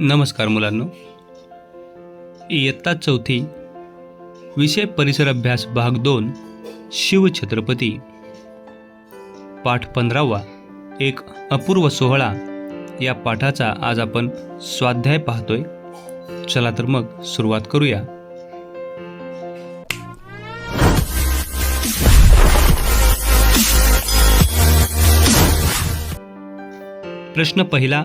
नमस्कार मुलांनो. इयत्ता चौथी विषय परिसर अभ्यास भाग दोन शिवछत्रपती पाठ पंधरावा एक अपूर्व सोहळा. या पाठाचा आज आपण स्वाध्याय पाहतोय. चला तर मग सुरुवात करूया. प्रश्न पहिला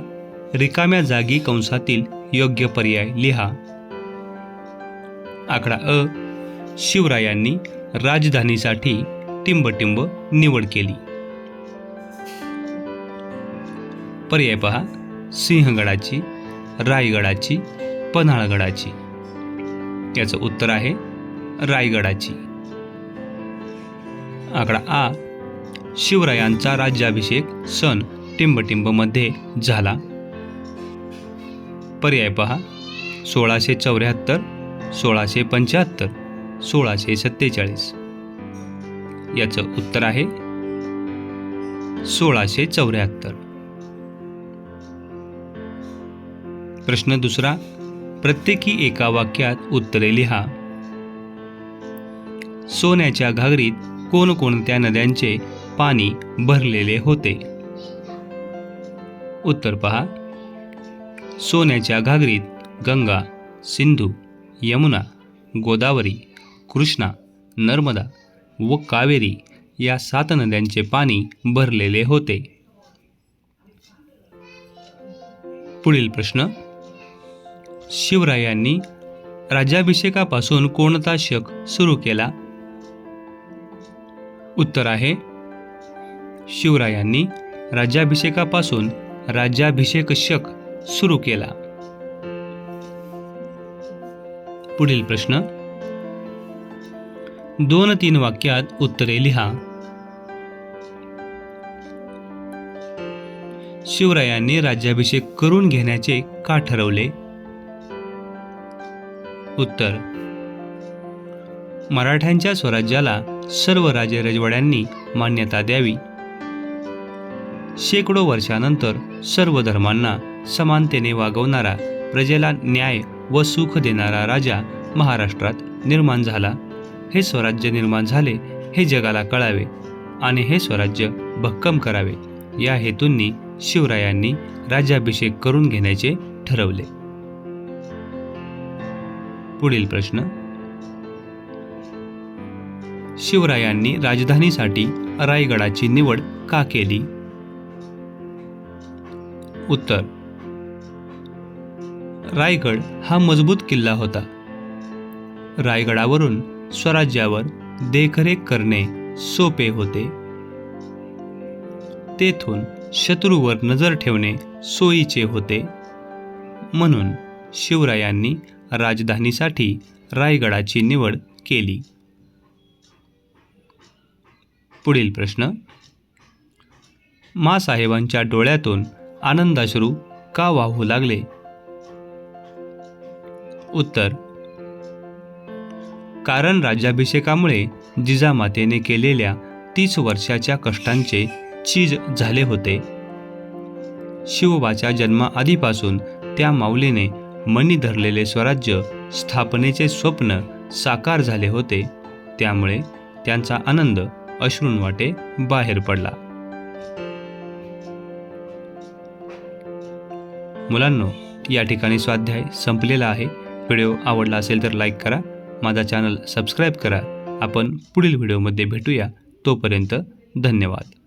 रिकाम्या जागी कंसातील योग्य पर्याय लिहा. आकडा अ. शिवरायांनी राजधानीसाठी टिंबटिंब निवड केली. पर्याय पहा. सिंहगडाची रायगडाची पन्हाळगडाची. याचं उत्तर आहे रायगडाची. आकडा आ. शिवरायांचा राज्याभिषेक सन टिंबटिंबमध्ये झाला. पर्याय पहा. सोळाशे चौऱ्याहत्तर सोळाशे पंच्याहत्तर सोळाशे सत्तेचाळीस. याचं उत्तर आहे सोळाशे चौऱ्याहत्तर. प्रश्न दुसरा प्रत्येकी एका वाक्यात उत्तरे लिहा. सोन्याच्या घागरीत कोणकोणत्या नद्यांचे पाणी भरलेले होते? उत्तर पहा सोन्याच्या घागरीत गंगा सिंधू यमुना गोदावरी कृष्णा नर्मदा व कावेरी या सात नद्यांचे पाणी भरलेले होते. पुढील प्रश्न. शिवरायांनी राज्याभिषेकापासून कोणता शक सुरू केला? उत्तर आहे शिवरायांनी राज्याभिषेकापासून राज्याभिषेक शक सुरू केला. पुढील प्रश्न. दोन तीन वाक्यात उत्तरे लिहा. शिवरायांनी राज्याभिषेक करून घेण्याचे का ठरवले? उत्तर. मराठ्यांच्या स्वराज्याला सर्व राजे रजवाड्यांनी मान्यता द्यावी. शेकडो वर्षानंतर सर्व धर्मांना समानतेने वागवणारा प्रजेला न्याय व सुख देणारा राजा महाराष्ट्रात निर्माण झाला. हे स्वराज्य निर्माण झाले हे जगाला कळावे आणि हे स्वराज्य भक्कम करावे या हेतूंनी शिवरायांनी राज्याभिषेक करून घेण्याचे ठरवले. पुढील प्रश्न. शिवरायांनी राजधानीसाठी रायगडाची निवड का केली? उत्तर. रायगड हा मजबूत किल्ला होता. रायगडावरून स्वराज्यावर देखरेख करणे सोपे होते. तेथून शत्रूवर नजर ठेवणे सोयीचे होते. म्हणून शिवरायांनी राजधानीसाठी रायगडाची निवड केली. पुढील प्रश्न. मासाहेबांच्या डोळ्यातून आनंदाश्रू का वाहू लागले? उत्तर कारण राज्याभिषेकामुळे जिजामातेने केलेल्या तीस वर्षाच्या कष्टांचे चीज झाले होते. शिवबाच्या जन्माआधीपासून त्या माऊलीने मनी धरलेले स्वराज्य स्थापनेचे स्वप्न साकार झाले होते. त्यामुळे त्यांचा आनंद अश्रूंवाटे बाहेर पडला. मुलांनो या ठिकाणी स्वाध्याय संपलेला आहे. व्हिडिओ आवडला असेल तर लाईक करा. माझा चॅनल सबस्क्राईब करा. आपण पुढील व्हिडिओमध्ये भेटूया. तोपर्यंत धन्यवाद.